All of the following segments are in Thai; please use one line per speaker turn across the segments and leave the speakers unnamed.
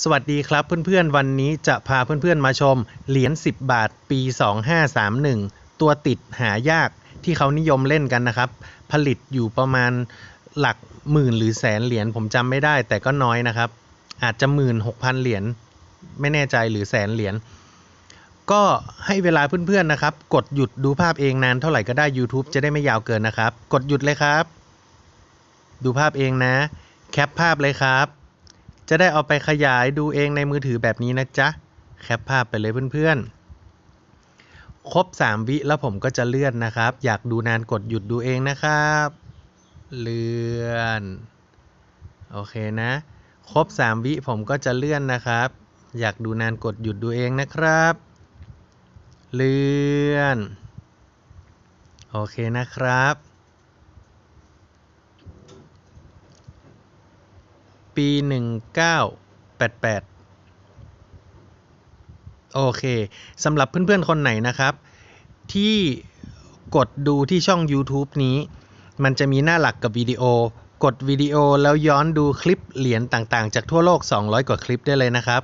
สวัสดีครับเพื่อนๆ วันนี้จะพาเพื่อนๆมาชม เหรียญ 10 บาทปี 2531 ตัวติดหายากที่เขานิยมเล่นกันนะครับ ผลิตอยู่ประมาณหลักหมื่นหรือแสนเหรียญผมจำไม่ได้แต่ก็น้อยนะครับ อาจจะหมื่นหกพันเหรียญไม่แน่ใจหรือแสนเหรียญก็ให้เวลาเพื่อนๆนะครับ กดหยุดดูภาพเองนานเท่าไหร่ก็ได้ YouTube จะได้ไม่ยาวเกินนะครับ กดหยุดเลยครับ ดูภาพเองนะ แคปภาพเลยครับ จะได้เอาไปขยายดูเองในมือถือแบบนี้นะจ๊ะ แคปภาพไปเลยเพื่อนๆ ครบ 3 วิแล้วผมก็จะเลื่อนนะครับ อยากดูนานกดหยุดดูเองนะครับ เลื่อน โอเคนะ ครบ 3 วิผมก็จะเลื่อนนะครับ อยากดูนานกดหยุดดูเองนะครับ เลื่อน โอเคนะครับ ปี1988โอเคสำหรับเพื่อนๆ คนไหนนะครับ ที่กดดูที่ช่อง YouTube นี้ มันจะมีหน้าหลักกับวิดีโอกดวิดีโอแล้วย้อนดูคลิปเหรียญต่างๆ จากทั่วโลก 200 กว่าคลิปได้เลยนะครับ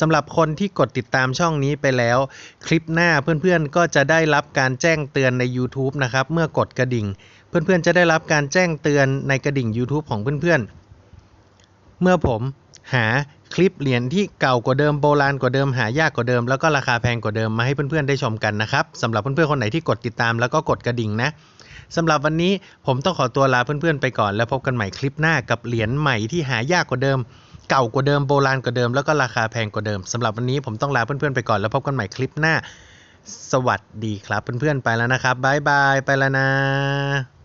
สำหรับคนที่กดติดตามช่องนี้ไปแล้ว คลิปหน้าเพื่อนๆ ก็จะได้รับการแจ้งเตือนใน YouTube นะครับ เมื่อกดกระดิ่ง เพื่อนๆ จะได้รับการแจ้งเตือนในกระดิ่ง YouTube ของเพื่อนๆ เมื่อผมหาคลิปเหรียญที่เก่ากว่าเดิมโบราณกว่าเดิมหายากกว่าเดิม แล้วก็ราคาแพงกว่าเดิมมาให้เพื่อนๆได้ชมกันนะครับสำหรับเพื่อนๆคนไหนที่กดติดตามแล้วก็กดกระดิ่งนะสำหรับวันนี้ผมต้องขอตัวลาเพื่อนๆไปก่อน แล้วพบกันใหม่คลิปหน้ากับเหรียญใหม่ที่หายากกว่าเดิม เก่ากว่าเดิมโบราณกว่าเดิมแล้วก็ราคาแพงกว่าเดิมสำหรับวันนี้ผมต้องลาเพื่อนๆไปก่อนแล้วพบกันใหม่คลิปหน้า สวัสดีครับเพื่อนๆไปแล้วนะครับบายบายไปแล้วนะ